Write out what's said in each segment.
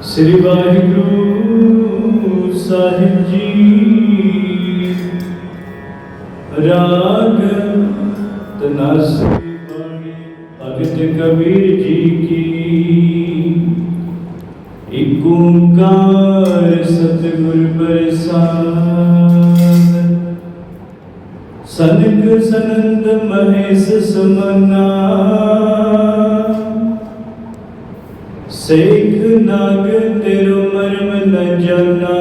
ਸ੍ਰੀ ਵਾਹਿਗੁਰੂ ਸਾਹਿਬ ਜੀ। ਰਾਗ ਤਨਾਸਰੀ ਬਾਣੀ ਭਗਤ ਕਬੀਰ ਜੀ ਕੀ। ਇਕ ਓੰਕਾਰ ਸਤਿਗੁਰ ਪ੍ਰਸਾਦ। ਸਨਕ ਸਨੰਦ ਮਹੇਸ਼ ਸਮਨਾ। ਸੇਖ ਨਾਗ ਤੇਰੋ ਮਰਮ ਨ ਜਾਣਾ।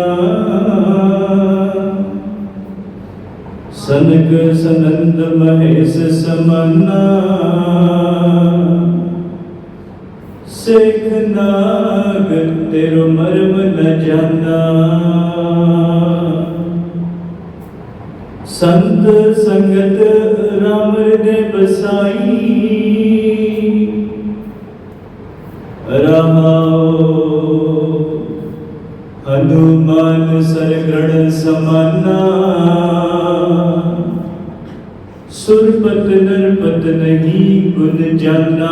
ਸਨਕ ਸਨੰਦ ਮਹੇਸ਼ ਸਮਨਾ। ਸੇਖ ਨਾਗ ਤੇਰੋ ਮਰਮ ਨ ਜਾਣਾ। ਸੰਤ ਸੰਗਤ ਰਾਮ ਹਿਰਦੇ ਬਸਾਈ ਰਹਾਉ ਹਨੂਮਾਨ ਸਰਗੜ ਸਮਾਨਾ ਸੁਰਪਤ ਨਰਪਤ ਨਹੀਂ ਗੁਣ ਜਾਨਾ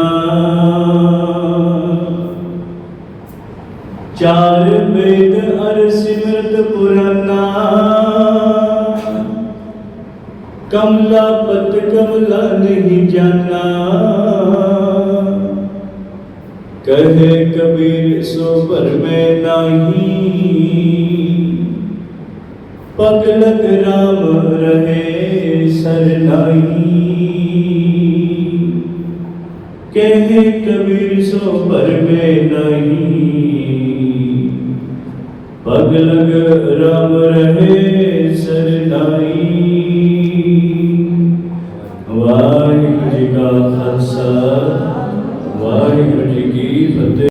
ਚਾਰ ਵੇਦ ਅਰ ਸਿਮਰਤ ਪੁਰਾਨਾ ਕਮਲਾ ਪਤ ਕਮਲਾ ਨਹੀਂ ਜਾਨਾ ਕਹੇ ਕਬੀਰ, ਸੋ ਭਰ ਮੈਂ ਨਹੀਂ। ਪਗ ਲਗ ਰਾਮ ਰਹੇ ਸਰਨਾਈ ਕਹੇ ਕਬੀਰ, ਸੋ ਭਰ ਮੈਂ ਨਹੀਂ। ਪਗ ਲਗ ਰਾਮ ਰਹੇ ਸਰਨਾਈ ਵਾਹਿਗੁਰੂ ਜੀ ਕਾ ਖਾਲਸਾ। ਵਾਹਿਗੁਰੂ ਜੀ ਕੀ ਫਤਿਹ।